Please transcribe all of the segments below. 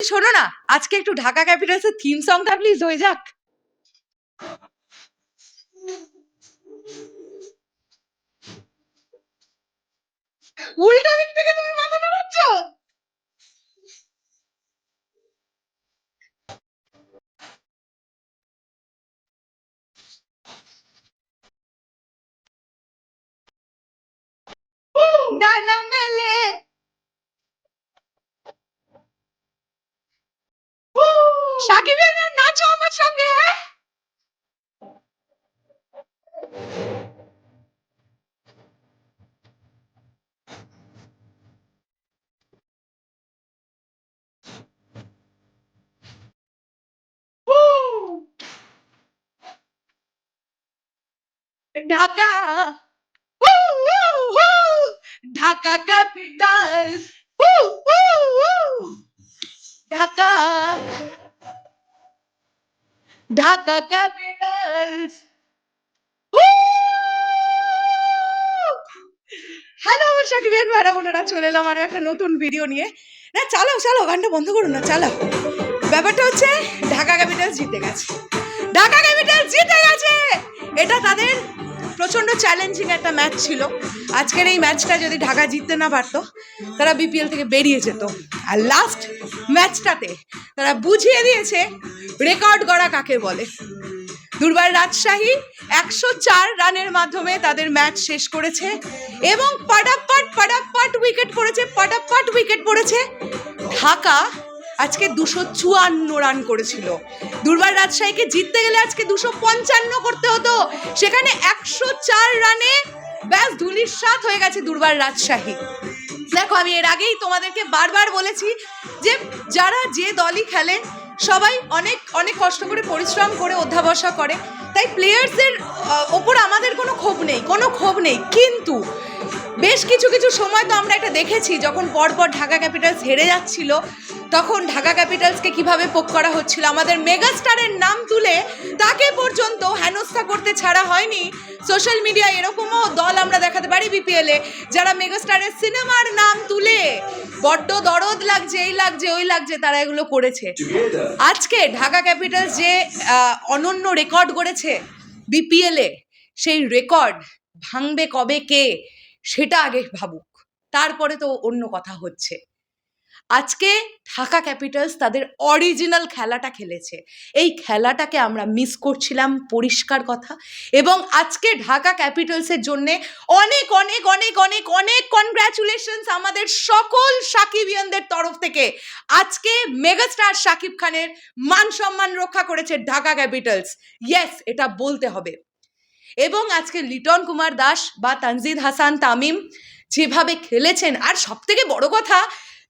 শোনো না, আজকে একটু ঢাকা ক্যাপিটালসের থিম সংটা প্লিজ হয়ে যাক। উল্টা দিক থেকে তুমি মাথা মেলে সাকিবের গান নাচো আমার সঙ্গে হ্যাঁ? Dhaka Woo, woo, woo! Dhaka capitals Dhaka Dhaka capitals. Hello আমার সাকিবের ভাড়া বোনেরা, চলে এলাম আর একটা নতুন ভিডিও নিয়ে। না, চালাও চালাও, গানটা বন্ধ করুন না, চালাও। ব্যাপারটা হচ্ছে, ঢাকা ক্যাপিটাল জিতে গেছে। ঢাকা ক্যাপিটালস জিতে গেছে! এটা তাদের প্রচণ্ড চ্যালেঞ্জিং একটা ম্যাচ ছিল। আজকের এই ম্যাচটা যদি ঢাকা জিততে না পারতো, তারা বিপিএল থেকে বেরিয়ে যেত। আর লাস্ট ম্যাচটাতে তারা বুঝিয়ে দিয়েছে রেকর্ড গড়া কাকে বলে? দুর্বার রাজশাহী একশো চার রানের মাধ্যমে তাদের ম্যাচ শেষ করেছে এবং পাটাপাট পাটাপাট উইকেট পড়েছে, পাটাপাট উইকেট পড়েছে ঢাকা আজকে দুশো চুয়ান্ন রান করেছিল। দুর্বার রাজশাহীকে জিততে গেলে আজকে দুশো পঞ্চান্ন করতে হতো। সেখানে একশো চার রানে ব্যাস ধুলির সাত হয়ে গেছে দুর্বার রাজশাহী। দেখো, আমি এর আগেই তোমাদেরকে বারবার বলেছি যে যারা যে দলই খেলে, সবাই অনেক অনেক কষ্ট করে পরিশ্রম করে অধ্যাবসা করে। তাই প্লেয়ার্সের ওপর আমাদের কোনো ক্ষোভ নেই, কোনো ক্ষোভ নেই। কিন্তু বেশ কিছু কিছু সময় তো আমরা এটা দেখেছি, যখন পরপর ঢাকা ক্যাপিটালস হেরে যাচ্ছিল তখন ঢাকা ক্যাপিটালসকে কীভাবে পোক করা হচ্ছিল, আমাদের মেগাস্টারের নাম তুলে তাকে পর্যন্ত হেনস্থা করতে ছাড়া হয়নি। সোশ্যাল মিডিয়ায় এরকমও দল আমরা দেখাতে পারি বিপিএলে, যারা মেগাস্টারের সিনেমার নাম তুলে বড্ড দরদ লাগছে, এই লাগছে, ওই লাগছে, তারা এগুলো করেছে। আজকে ঢাকা ক্যাপিটালস যে অনন্য রেকর্ড করেছে বিপিএলে, সেই রেকর্ড ভাঙবে কবে কে, সেটা আগে ভাবুক। তারপরে তো অন্য কথা হচ্ছে। আজকে ঢাকা ক্যাপিটালস তাদের অরিজিনাল খেলাটা খেলেছে। এই খেলাটাকে আমরা মিস করছিলাম, পরিষ্কার কথা। এবং আজকে ঢাকা ক্যাপিটালসের জন্যে অনেক অনেক অনেক অনেক অনেক কনগ্রাচুলেশনস আমাদের সকল সাকিবিয়ানদের তরফ থেকে। আজকে মেগাস্টার শাকিব খানের মান সম্মান রক্ষা করেছে ঢাকা ক্যাপিটালস। ইয়েস এটা বলতে হবে। এবং আজকে লিটন কুমার দাস বা তানজিদ হাসান তামিম যেভাবে খেলেছেন, আর সব থেকে বড় কথা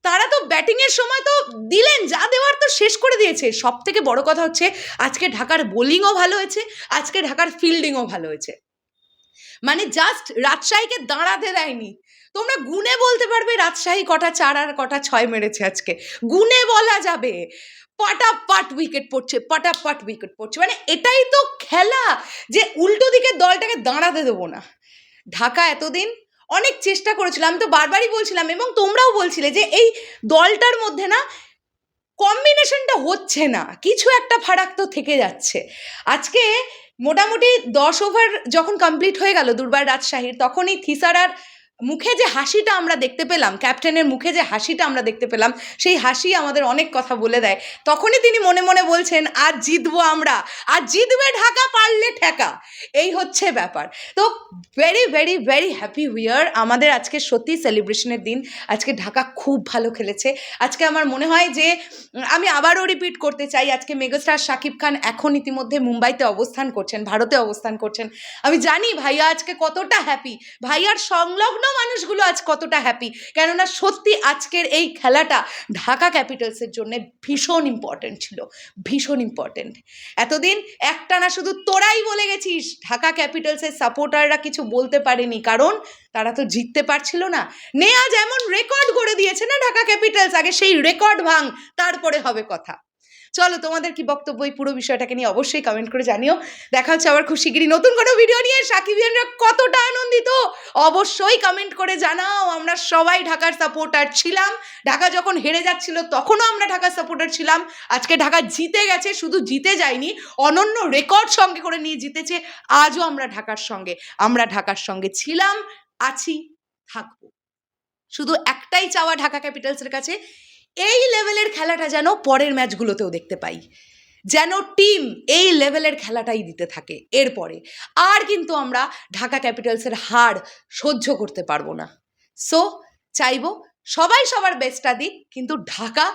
তারা তো ব্যাটিংয়ের সময় তো দিলেন, যা দেওয়ার তো শেষ করে দিয়েছে। সব থেকে বড় কথা হচ্ছে, আজকে ঢাকার বোলিংও ভালো হয়েছে, আজকে ঢাকার ফিল্ডিংও ভালো হয়েছে। মানে জাস্ট রাজশাহীকে দাঁড়াতে দেয়নি। তোমরা গুনে বলতে পারবে রাজশাহী কটা চার আর কটা ছয় মেরেছে আজকে। গুনে বলা যাবে। পাটাপাট উইকেট পড়ছে, পাটাপাট উইকেট পড়ছে। মানে এটাই তো খেলা যে উল্টো দিকের দলটাকে দাঁড়াতে দেবো না। ঢাকা এতদিন অনেক চেষ্টা করেছিলাম আমি তো বারবারই বলছিলাম এবং তোমরাও বলছিলে যে এই দলটার মধ্যে না কম্বিনেশনটা হচ্ছে না, কিছু একটা ফারাক তো থেকে যাচ্ছে। আজকে মোটামুটি দশ ওভার যখন কমপ্লিট হয়ে গেল দুর্বার রাজশাহীর, তখনই থিসারার মুখে যে হাসিটা আমরা দেখতে পেলাম, ক্যাপ্টেনের মুখে যে হাসিটা আমরা দেখতে পেলাম, সেই হাসি আমাদের অনেক কথা বলে দেয়। তখনই তিনি মনে মনে বলছেন, আর জিতবো আমরা? আর জিতবে ঢাকা, পারলে ঠেকা? এই হচ্ছে ব্যাপার। তো very very very happy we are আমাদের আজকে সত্যি সেলিব্রেশনের দিন। আজকে ঢাকা খুব ভালো খেলেছে। আজকে আমার মনে হয় যে, আমি আবারও রিপিট করতে চাই, আজকে মেগাস্টার শাকিব খান এখন ইতিমধ্যে মুম্বাইতে অবস্থান করছেন, ভারতে অবস্থান করছেন। আমি জানি ভাইয়া আজকে কতটা হ্যাপি ভাইয়ার সংলগ্ন মানুষগুলো আজ কতটা হ্যাপি কেননা সত্যি আজকের এই খেলাটা ঢাকা ক্যাপিটালসের জন্য ভীষণ ইম্পর্ট্যান্ট ছিল, ভীষণ ইম্পর্ট্যান্ট এতদিন একটানা শুধু তোরাই বলে গেছিস, ঢাকা ক্যাপিটালসের সাপোর্টাররা কিছু বলতে পারেনি, কারণ তারা তো জিততে পারছিল না। নেয়া যেমন রেকর্ড করে দিয়েছে না ঢাকা ক্যাপিটালস আগে সেই রেকর্ড ভাঙ, তারপরে হবে কথা। চলো তোমাদের কি বক্তব্য এই পুরো বিষয়টাকে নিয়ে অবশ্যই কমেন্ট করে জানিও। দেখা হচ্ছে আবার খুব শিগগিরই নতুন কোনো ভিডিও নিয়ে। সাকিবিয়ানরা কতটা আনন্দিত? অবশ্যই কমেন্ট করে জানাও। আমরা সবাই ঢাকার সাপোর্টার ছিলাম। ঢাকা যখন হেরে যাচ্ছিল তখনও আমরা ঢাকার সাপোর্টার ছিলাম। আজকে ঢাকা জিতে গেছে, শুধু জিতে যায়নি, অনন্য রেকর্ড সঙ্গে করে নিয়ে জিতেছে। আজও আমরা ঢাকার সঙ্গে। আমরা ঢাকার সঙ্গে ছিলাম, আছি, থাকব। শুধু একটাই চাওয়া ঢাকা ক্যাপিটালসের কাছে। এই লেভেলের খেলাটা যেন পরের ম্যাচগুলোতেও দেখতে পাই। যেন টিম এই লেভেলের খেলাটাই দিতে থাকে। এরপরে আর কিন্তু আমরা ঢাকা ক্যাপিটালসের হার সহ্য করতে পারব না। সো চাইব সবাই সবার বেস্টটা দিক, কিন্তু ঢাকা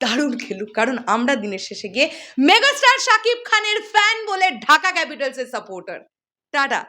দারুণ খেলুক। কারণ আমরা দিনের শেষে গিয়ে মেগাস্টার শাকিব খানের ফ্যান বলে ঢাকা ক্যাপিটালসের সাপোর্টার টাটা।